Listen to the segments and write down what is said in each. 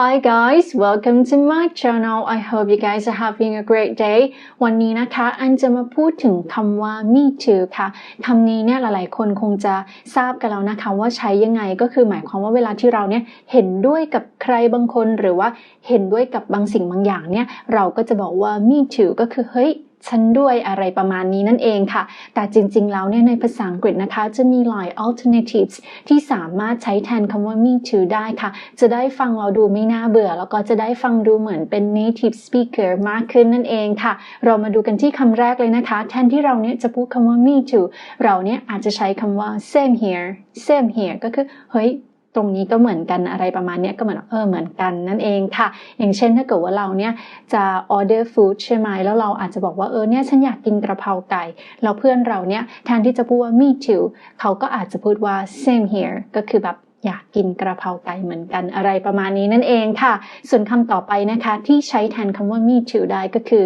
Hi guys, welcome to my channel. I hope you guys are having a great day. วันนี้นะคะอันจะมาพูดถึงคำว่า me too ค่ะคำนี้เนี่ยหลายๆ คนคงจะทราบกันแล้วนะคะ ว่าใช้ยังไงก็คือหมายความว่าเวลาที่เราเนี่ยเห็นด้วยกับใครบางคนหรือว่าเห็นด้วยกับบางสิ่งบางอย่างเนี่ยเราก็จะบอกว่า me too ก็คือเฮ้ย ฉันด้วยอะไรประมาณนี้นั่นเองค่ะ แต่จริงๆ แล้วเนี่ยในภาษาอังกฤษนะคะ จะมีหลาย alternatives ที่สามารถใช้แทนคำว่า me too ได้ค่ะ จะได้ฟังเราดูไม่น่าเบื่อ แล้วก็จะได้ฟังดูเหมือนเป็น native speaker มากขึ้นนั่นเองค่ะ เรามาดูกันที่คำแรกเลยนะคะ แทนที่เราเนี่ยจะพูดคำว่า me too เราเนี่ยอาจจะใช้คำว่า same here same here ก็คือเฮ้ย ตรงนี้ก็เหมือนกันอะไรประมาณนี้ก็เหมือนเออเหมือนกันนั่นเองค่ะ อย่างเช่นถ้าเกิดว่าเราเนี่ยจะ order food ใช่ไหมแล้วเราอาจจะบอกว่าเออเนี่ยฉันอยากกินกระเพราไก่แล้วเพื่อนเราเนี่ยแทนที่จะพูดว่า me too เขาก็อาจจะพูดว่า same here ก็คือแบบอยากกินกระเพราไก่เหมือนกันอะไรประมาณนี้นั่นเองค่ะ ส่วนคำต่อไปนะคะที่ใช้แทนคำว่า me too ได้ก็คือ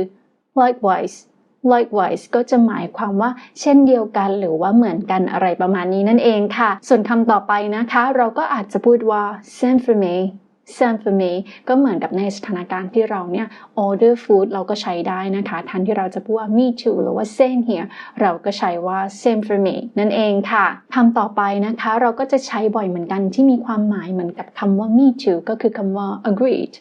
likewise likewise ก็จะหมายความว่าเช่นเดียวกันหรือว่าเหมือนกันอะไรประมาณนี้นั่นเองค่ะ ส่วนคำต่อไปนะคะ เราก็อาจจะพูดว่า same for me same for me ก็เหมือนกับในสถานการณ์ที่เราเนี่ย order food เราก็ใช้ได้นะคะแทนที่เราจะพูดว่า me too หรือว่า same here เราก็ใช้ว่า same for me นั่นเองค่ะคำต่อไปนะคะ เราก็จะใช้บ่อยเหมือนกันที่มีความหมายเหมือนกับคำว่า me too ก็คือคำว่า agreed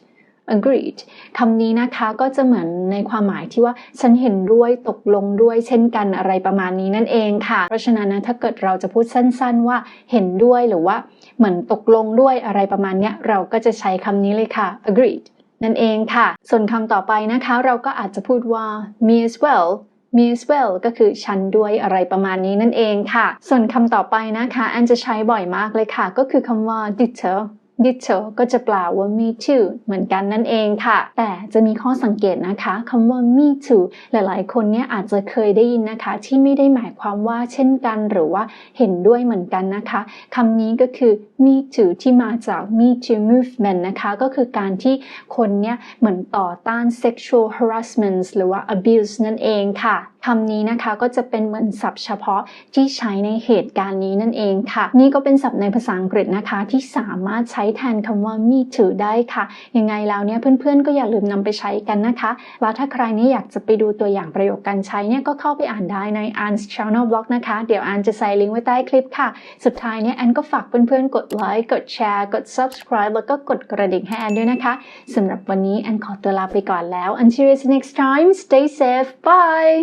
agreed คำนี้นะคะก็จะเหมือนในความหมายที่ว่าฉันเห็นด้วยตกลงด้วยเช่นกันอะไรประมาณนี้นั่นเองค่ะ เพราะฉะนั้นนะถ้าเกิดเราจะพูดสั้นๆว่าเห็นด้วยหรือว่าเหมือนตกลงด้วยอะไรประมาณนี้เราก็จะใช้คำนี้เลยค่ะ agreed นั่นเองค่ะ ส่วนคำต่อไปนะคะ เราก็อาจจะพูดว่า me as well me as well ก็คือฉันด้วยอะไรประมาณนี้นั่นเองค่ะ ส่วนคำต่อไปนะคะแอนจะใช้บ่อยมากเลยค่ะ ก็คือคำว่า ditto ditto ก็จะแปลว่า me too เหมือนกันนั่นเองค่ะ แต่จะมีข้อสังเกตนะคะคำว่า me too หลายๆ คนเนี่ยอาจจะเคยได้ยินนะคะ ที่ไม่ได้หมายความว่าเช่นกัน หรือว่าเห็นด้วยเหมือนกันนะคะคำนี้ก็คือ me too ที่มาจาก me too movement นะคะก็คือการที่คนเนี่ยเหมือนต่อต้าน sexual harassment หรือว่า abuse นั่นเองค่ะ คำนี้นะคะก็จะเป็นเหมือนศัพท์เฉพาะที่ใช้ในเหตุการณ์นี้นั่นเองค่ะ นี่ก็เป็นศัพท์ในภาษาอังกฤษนะคะที่สามารถใช้แทนคำว่า me too ได้ค่ะ ยังไงแล้วเนี่ยเพื่อนๆ ก็อย่าลืมนำไปใช้กันนะคะแล้วถ้าใครนี่อยากจะไปดูตัวอย่างประโยคการใช้เนี่ยก็เข้าไปอ่านได้ใน Anne's Channel Blog นะคะ เดี๋ยวอันจะใส่ลิงก์ไว้ใต้คลิปค่ะ สุดท้ายเนี่ยแอนก็ฝากเพื่อนๆ กดไลค์กดแชร์ กด subscribe แล้วก็กดกระดิ่งให้แอนด้วยนะคะสำหรับวันนี้แอนขอตัวลาไปก่อนแล้ว until next time stay safe bye